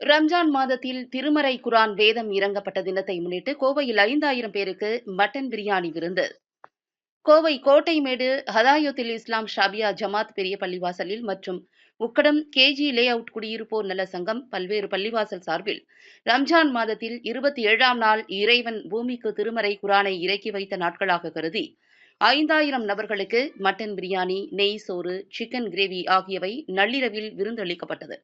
ரம்ஜான் மாதத்தில் திருமறை குரான் வேதம் இறங்கப்பட்ட தினத்தை முன்னிட்டு கோவையில் ஐந்தாயிரம் பேருக்கு மட்டன் பிரியாணி விருந்து. கோவை கோட்டைமேடு ஹதாயுத்தில் இஸ்லாம் ஷாபியா ஜமாத் பெரிய பள்ளிவாசலில் மற்றும் உக்கடம் கேஜி லே அவுட் குடியிருப்போர் நல சங்கம் பல்வேறு பள்ளிவாசல் சார்பில் ரம்ஜான் மாதத்தில் இருபத்தி ஏழாம் நாள் இறைவன் பூமிக்கு திருமறை குரானை இறக்கி வைத்த நாட்களாக கருதி ஐந்தாயிரம் நபர்களுக்கு மட்டன் பிரியாணி நெய் சோறு சிக்கன் கிரேவி ஆகியவை நள்ளிரவில் விருந்தளிக்கப்பட்டது.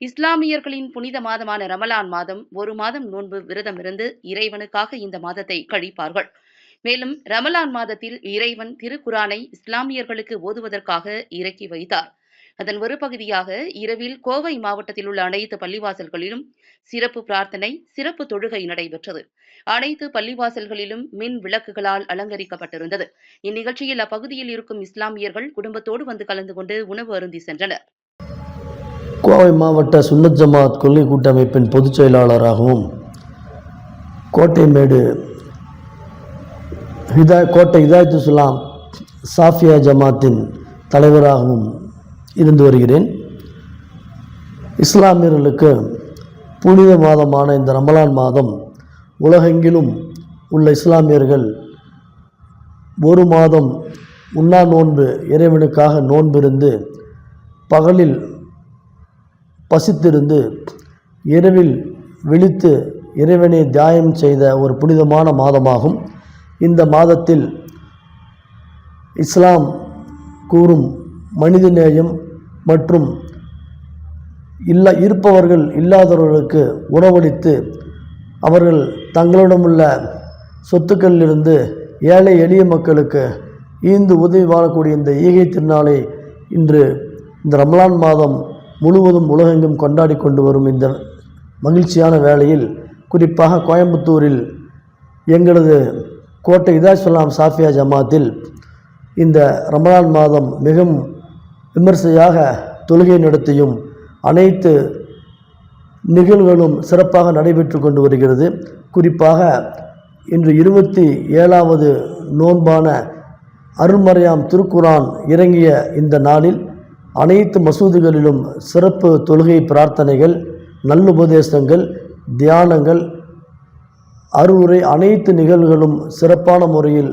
இஸ்லாமியர்களின் புனித மாதமான ரமலான் மாதம் ஒரு மாதம் நோன்பு விரதம் இருந்து இறைவனுக்காக இந்த மாதத்தை கழிப்பார்கள். மேலும் ரமலான் மாதத்தில் இறைவன் திருக்குரானை இஸ்லாமியர்களுக்கு ஓதுவதற்காக இறக்கி வைத்தார். அதன் ஒரு பகுதியாக இரவில் கோவை மாவட்டத்தில் உள்ள அனைத்து பள்ளிவாசல்களிலும் சிறப்பு பிரார்த்தனை சிறப்பு தொழுகை நடைபெற்றது. அனைத்து பள்ளிவாசல்களிலும் மின் விளக்குகளால் அலங்கரிக்கப்பட்டிருந்தது. இந்நிகழ்ச்சியில் அப்பகுதியில் இருக்கும் இஸ்லாமியர்கள் குடும்பத்தோடு வந்து கலந்து கொண்டு உணவு அருந்தி சென்றனர். கோவை மாவட்ட சுன்னத் ஜமாத் கொள்கை கூட்டமைப்பின் பொதுச் செயலாளராகவும் கோட்டைமேடு ஹிதா கோட்டை ஹிதாயத்து சுலாம் சாஃபியா ஜமாத்தின் தலைவராகவும் இருந்து வருகிறேன். இஸ்லாமியர்களுக்கு புனித மாதமான இந்த ரமலான் மாதம் உலகெங்கிலும் உள்ள இஸ்லாமியர்கள் ஒரு மாதம் உண்ணா நோன்பு இறைவனுக்காக நோன்பிருந்து பகலில் பசித்திருந்து இரவில் விழித்து இறைவனை தியாயம் செய்த ஒரு புனிதமான மாதமாகும். இந்த மாதத்தில் இஸ்லாம் கூறும் மனிதநேயம் மற்றும் இல்ல இருப்பவர்கள் இல்லாதவர்களுக்கு உணவளித்து அவர்கள் தங்களிடமுள்ள சொத்துக்களிலிருந்து ஏழை எளிய மக்களுக்கு ஈந்து உதவி வாழக்கூடிய இந்த ஈகை திருநாளை இன்று இந்த ரமலான் மாதம் முழுவதும் உலகெங்கும் கொண்டாடி கொண்டு வரும் இந்த மகிழ்ச்சியான வேளையில் குறிப்பாக கோயம்புத்தூரில் எங்களது கோட்டை இதாசுலாம் சாஃபியா ஜமாத்தில் இந்த ரமலான் மாதம் மிகவும் விமர்சையாக தொழுகை நடத்தியும் அனைத்து நிகழ்வுகளும் சிறப்பாக நடைபெற்று கொண்டு வருகிறது. குறிப்பாக இன்று இருபத்தி ஏழாவது நோன்பான அருள்மறையாம் திருக்குரான் இறங்கிய இந்த நாளில் அனைத்து மசூதிகளிலும் சிறப்பு தொழுகை பிரார்த்தனைகள் நல்லுபதேசங்கள் தியானங்கள் அருளுரை அனைத்து நிகழ்வுகளும் சிறப்பான முறையில்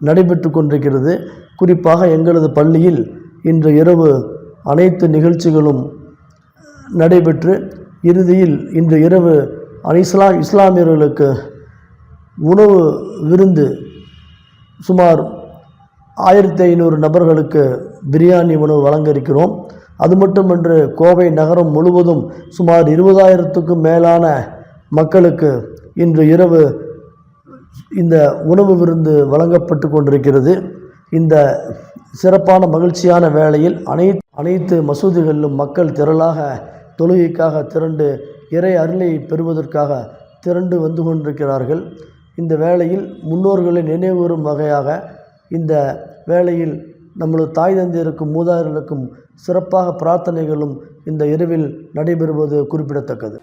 நடைபெற்று கொண்டிருக்கிறது. குறிப்பாக எங்களது பள்ளியில் இன்று இரவு அனைத்து நிகழ்ச்சிகளும் நடைபெற்று இறுதியில் இன்று இரவு இஸ்லாம் இஸ்லாமியர்களுக்கு உணவு விருந்து சுமார் ஆயிரத்தி ஐநூறு நபர்களுக்கு பிரியாணி உணவு வழங்க இருக்கிறோம் அது மட்டுமன்று கோவை நகரம் முழுவதும் சுமார் இருபதாயிரத்துக்கும் மேலான மக்களுக்கு இன்று இரவு இந்த உணவு விருந்து வழங்கப்பட்டு கொண்டிருக்கிறது. இந்த சிறப்பான மகிழ்ச்சியான வேளையில் அனைத்து அனைத்து மசூதிகளிலும் மக்கள் திரளாக தொழுகைக்காக திரண்டு இறை அருளை பெறுவதற்காக திரண்டு வந்து கொண்டிருக்கிறார்கள். இந்த வேளையில் முன்னோர்களை நினைவுறும் வகையாக இந்த வேளையில் நம்மளது தாய் தந்தையருக்கும் மூதாதையர்களுக்கும் சிறப்பாக பிரார்த்தனைகளும் இந்த இரவில் நடைபெறுவது குறிப்பிடத்தக்கது.